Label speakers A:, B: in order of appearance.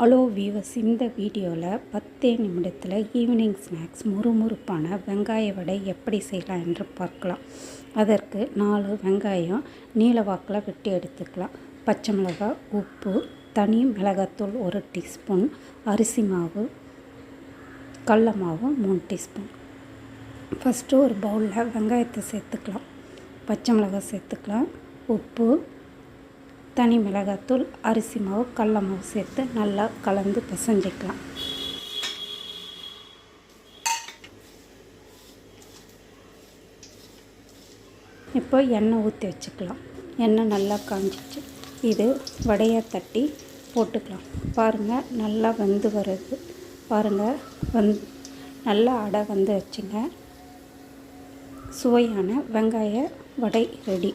A: Hello viewers இந்த வீடியோவில் பத்தே நிமிடத்தில் ஈவினிங் ஸ்நாக்ஸ் முறுமுறுப்பான வெங்காய வடை எப்படி செய்யலாம் என்று பார்க்கலாம். அதற்கு நாலு வெங்காயம் நீலவாக்கில் வெட்டி எடுத்துக்கலாம். பச்சை மிளகாய் உப்பு தனி மிளகாத்தூள் ஒரு டீஸ்பூன் அரிசி மாவு கடல மாவு மூணு டீஸ்பூன். ஃபஸ்ட்டு ஒரு பவுலில் வெங்காயத்தை சேர்த்துக்கலாம். பச்சை மிளகாய் சேர்த்துக்கலாம். உப்பு தனி மிளகாத்தூள் அரிசி மாவு கடல மாவு சேர்த்து நல்லா கலந்து பிசைஞ்சிக்கலாம். இப்போ எண்ணெய் ஊற்றி வச்சுக்கலாம். எண்ணெய் நல்லா காஞ்சிச்சு. இது வடையை தட்டி போட்டுக்கலாம். பாருங்கள் நல்லா வெந்து வருது. பாருங்கள் வந் நல்லா அடை வந்து வச்சுங்க. சுவையான வெங்காய வடை ரெடி.